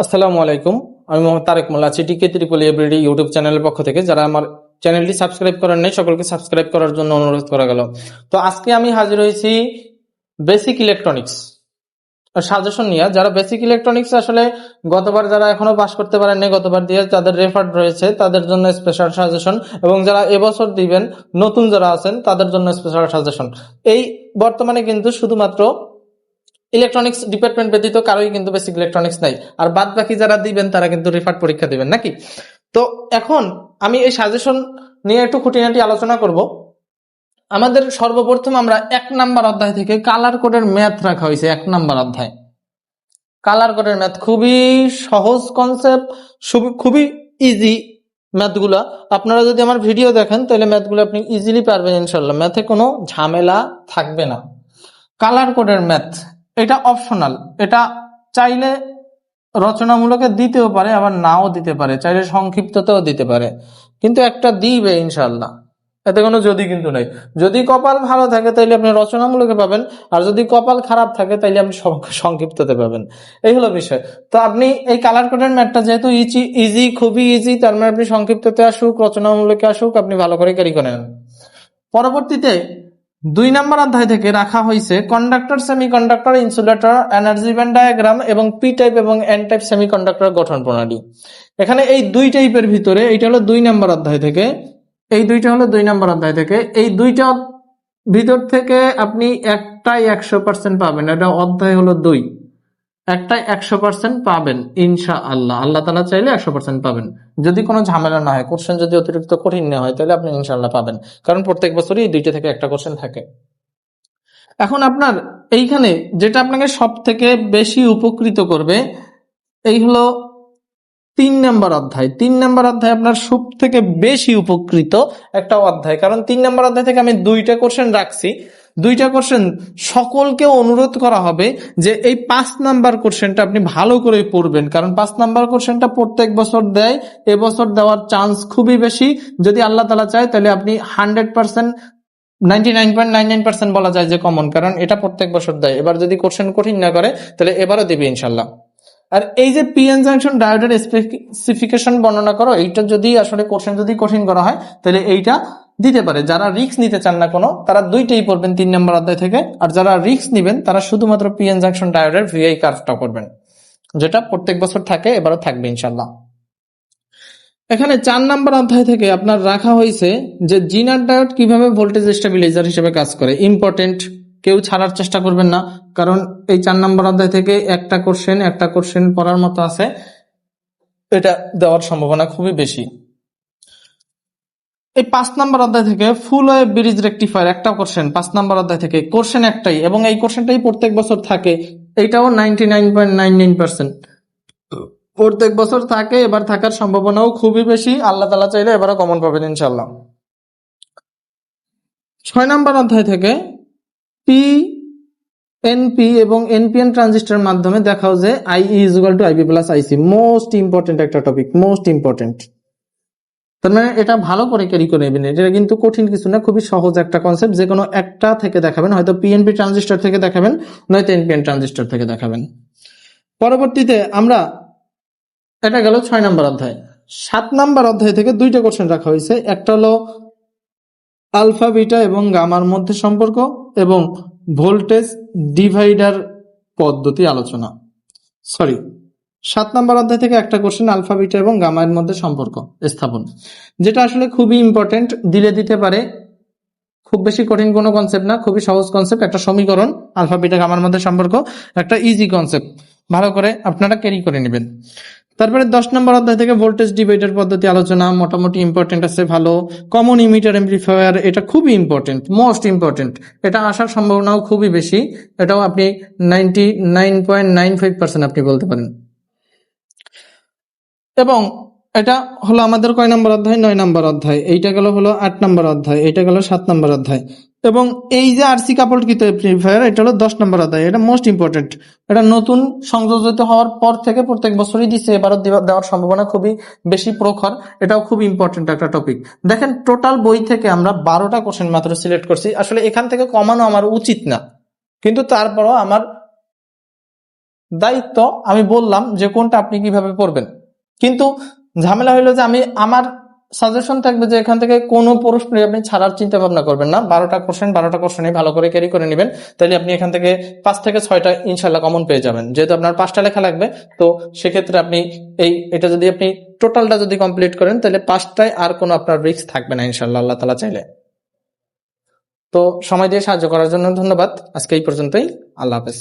আসসালামু আলাইকুম। আমি মোহাম্মদ তারেক মোল্লা আছি টিকে ত্রিপলি এভরিডে ইউটিউব চ্যানেলের পক্ষ থেকে। যারা আমার চ্যানেলটি সাবস্ক্রাইব করেন নাই, সকলকে সাবস্ক্রাইব করার জন্য অনুরোধ করা গেল। তো আজকে আমি হাজির হয়েছি বেসিক ইলেকট্রনিক্স। সাজেশন নিয়ে, যারা বেসিক ইলেকট্রনিক্স আসলে গতবার যারা এখনও পাস করতে পারেননি গতবার দিয়ে যাদের রেফার্ড রয়েছে, তাদের জন্য স্পেশাল সাজেশন। এবং যারা এবছর দিবেন, নতুন যারা আছেন, তাদের জন্য স্পেশাল সাজেশন। এই বর্তমানে কিন্তু শুধুমাত্র ইলেকট্রনিক্স ডিপার্টমেন্ট ব্যতীত কারোই কিন্তু বেসিক ইলেকট্রনিক্স নাই। আর বাদ বাকি যারা দিবেন, তারা কিন্তু রেফার্ড পরীক্ষা দিবেন, নাকি? তো এখন আমি এই সাজেশন নিয়ে একটু খুঁটিনাটি আলোচনা করব। আমাদের সর্বপ্রথম আমরা এক নাম্বার অধ্যায় থেকে কালার কোডের ম্যাথ রাখা হয়েছে, এক নাম্বার অধ্যায়। কালার কোডের ম্যাথ খুবই সহজ কনসেপ্ট খুবই ইজি ম্যাথগুলা আপনারা যদি আমার ভিডিও দেখেন, তাহলে ম্যাথগুলো আপনি ইজিলি পারবেন ইনশাল্লাহ ম্যাথে কোনো ঝামেলা থাকবে না। কালার কোডের ম্যাথ এটা অপশনাল এটা চাইলে রচনামূলকে দিতেও পারে, আবার নাও দিতে পারে। চাইলে সংক্ষিপ্ততেও দিতে পারে। কিন্তু একটা দিবে ইনশাল্লাহ এতে কোনো যদি কিন্তু নাই। যদি কপাল ভালো থাকে, তাইলে আপনি রচনামূলকে পাবেন। আর যদি কপাল খারাপ থাকে, তাইলে আপনি সংক্ষিপ্ততে পাবেন। এই হলো বিষয়। তো আপনি এই কালার কোডের ম্যাটটা যেহেতু ইজি ইজি খুবই ইজি তার মানে আপনি সংক্ষিপ্ততে আসুক, রচনামূলকে আসুক, আপনি ভালো করে ক্যারি করে নেন পরবর্তীতে দুই নম্বর অধ্যায় থেকে রাখা হয়েছে conductor semiconductor insulator energy band diagram এবং পি টাইপ এবং এন টাইপ সেমিকন্ডাক্টর গঠন প্রণালী। এখানে এই দুই টাইপের ভিতরে এইটা হলো দুই নম্বর অধ্যায় থেকে, এই দুইটা হলো দুই নম্বর অধ্যায় থেকে, এই দুইটা ভিতর থেকে আপনি একটাই একশো পার্সেন্ট পাবেন, এটা অধ্যায় হলো দুই। একটাই একশো পার্সেন্ট পাবেন ইনশা আল্লাহ আল্লাহ তালা চাইলে একশো পার্সেন্ট পাবেন। যদি কোনো ঝামেলা না হয় কোশ্চেন যদি অতিরিক্ত কঠিন না হয়, তাহলে আপনি ইনশাল্লাহ পাবেন। কারণ প্রত্যেক বছরই দুইটা থেকে একটা কোশ্চেন থাকে। এখন আপনার এইখানে যেটা আপনাকে সব থেকে বেশি উপকৃত করবে, এই হলো তিন নম্বর অধ্যায়। তিন নম্বর অধ্যায় আপনার সব থেকে বেশি উপকৃত একটা অধ্যায়। কারণ তিন নম্বর অধ্যায় থেকে আমি দুইটা কোশ্চেন রাখছি। দুইটা কোশ্চেন সকলকে অনুরোধ করা হবে যে এই পাঁচ নাম্বার কোশ্চেনটা আপনি ভালো করে পড়বেন। কারণ পাঁচ নাম্বার কোশ্চেনটা প্রত্যেক বছর দেয়। এবছর দেওয়ার চান্স খুবই বেশি। যদি আল্লাহ তালা চায়, তাহলে আপনি hundred percent ninety nine point nine nine percent বলা যায় যে কমন কারণ এটা প্রত্যেক বছর দেয়। এবার যদি কোশ্চেন কঠিন না করে, তাহলে এবারও দিবে ইনশাল্লাহ আর এই যে পিএন জাংশন ডায়োডের স্পেসিফিকেশন বর্ণনা করো, এইটা যদি আসলে কোশ্চেন যদি কঠিন করা হয়, তাহলে এইটা দিতে পারে। যারা রিস্ক নিতে চান না কোনো, তারা দুইটাই পড়বেন তিন নম্বর অধ্যায় থেকে। আর যারা রিস্ক নিবেন, তারা শুধুমাত্র পিএন জাংশন ডায়োডের ভিআই কার্ভটা করবেন, যেটা প্রত্যেক বছর থাকে, এবারও থাকবে ইনশাল্লাহ এখানে চার নাম্বার অধ্যায় থেকে আপনার রাখা হয়েছে যে জিনার ডায়োড কীভাবে ভোল্টেজ স্টেবিলাইজার হিসেবে কাজ করে। ইম্পর্টেন্ট কেউ ছাড়ার চেষ্টা করবেন না, কারণ এই চার নম্বর অধ্যায় থেকে একটা কোশ্চেন একটা কোশ্চেন পড়ার মতো আছে, এটা দেওয়ার সম্ভাবনা খুবই বেশি। এই পাঁচ নাম্বার অধ্যায় থেকে ফুল ওয়েভ ব্রিজ রেকটিফায়ার, একটা কোশ্চেন, পাঁচ নাম্বার অধ্যায় থেকে, কোশ্চেন একটাই, এবং এই কোশ্চেনটাই প্রত্যেক বছর থাকে এইটাও ninety nine point nine nine percent প্রত্যেক বছর থাকে, এবার থাকার সম্ভাবনাও খুবই বেশি, আল্লাহ তালা চাইলে এবারও কমন পাবেন ইনশাল্লাহ ছয় নম্বর অধ্যায় থেকে পি এনপি এবং এনপিএন ট্রানজিস্টার মাধ্যমে দেখাও যে I equal to IP plus IC most important একটা টপিক মোস্ট ইম্পর্টেন্ট তার মানে এটা ভালো করে ক্যারি করে নেবেন। এটা কিন্তু কঠিন কিছু না, খুবই সহজ একটা কনসেপ্ট যে কোনো একটা থেকে দেখাবেন, হয়তো পিএনপি ট্রানজিস্টার থেকে দেখাবেন, নয়তো এনপিএন ট্রানজিস্টার থেকে দেখাবেন। পরবর্তীতে আমরা, এটা গেল ছয় নম্বর অধ্যায়। সাত নম্বর অধ্যায় থেকে দুইটা কোশ্চেন রাখা হয়েছে। একটা হলো আলফা, বিটা এবং গামার মধ্যে সম্পর্ক এবং ভোল্টেজ ডিভাইডার পদ্ধতি আলোচনা। সরি সাত নম্বর অধ্যায় থেকে একটা কোশ্চেন আলফা বিটা এবং গামার মধ্যে সম্পর্ক স্থাপন। যেটা আসলে খুবই ইম্পর্টেন্ট দিলে দিতে পারে। খুব বেশি কঠিন কোনো কনসেপ্ট না, খুবই সহজ কনসেপ্ট একটা সমীকরণ আলফা বিটা গামার মধ্যে সম্পর্ক, একটা ইজি কনসেপ্ট ভালো করে আপনারা ক্যারি করে নেবেন। তারপরে দশ নম্বর অধ্যায় থেকে ভোল্টেজ ডিভাইডার পদ্ধতি আলোচনা, মোটামুটি ইম্পর্টেন্ট আছে, ভালো। কমন ইমিটার এমপ্লিফায়ার এটা খুবই ইম্পর্টেন্ট মোস্ট ইম্পর্টেন্ট এটা আসার সম্ভাবনাও খুবই বেশি। এটাও আপনি ninety nine point nine five percent আপনি বলতে পারেন। এবং এটা হলো আমাদের কয় নম্বর অধ্যায়? নয় নম্বর অধ্যায়। এইটা গেল হলো আট নম্বর অধ্যায়। এইটা গেল সাত নম্বর অধ্যায়। এবং এই যে আরসি কাপড়কৃত এমপ্লিফায়ার এটা হলো দশ নম্বর অধ্যায়। এটা মোস্ট ইম্পর্টেন্ট এটা নতুন সংযোজিত হওয়ার পর থেকে প্রত্যেক বছরই দিচ্ছে। এবারও দেওয়ার সম্ভাবনা খুবই বেশি প্রখর। এটাও খুব ইম্পর্টেন্ট একটা টপিক দেখেন টোটাল বই থেকে আমরা বারোটা কোশ্চেন মাত্র সিলেক্ট করছি। আসলে এখান থেকে কমানো আমার উচিত না। কিন্তু তারপরও আমার দায়িত্ব, আমি বললাম যে কোনটা আপনি কীভাবে পড়বেন। কিন্তু ঝামেলা হইল যে আমি আমার সাজেশন থাকবে যে এখান থেকে কোনো প্রশ্ন আপনি ছাড়ার চিন্তা ভাবনা করবেন না। বারোটা কোশ্চেন বারোটা কোশ্চেনে ভালো করে ক্যারি করে নেবেন। তাহলে আপনি এখান থেকে পাঁচ থেকে ছয়টা ইনশাল্লাহ কমন পেয়ে যাবেন। যেহেতু আপনার পাঁচটা লেখা লাগবে, তো সেক্ষেত্রে আপনি এই, এটা যদি আপনি টোটালটা যদি কমপ্লিট করেন তাহলে পাঁচটায় আর কোনো আপনার রিস্ক থাকবে না ইনশাল্লাহ আল্লাহ তালা চাইলে। তো সময় দিয়ে সাহায্য করার জন্য ধন্যবাদ। আজকে এই পর্যন্তই। আল্লাহ হাফেজ।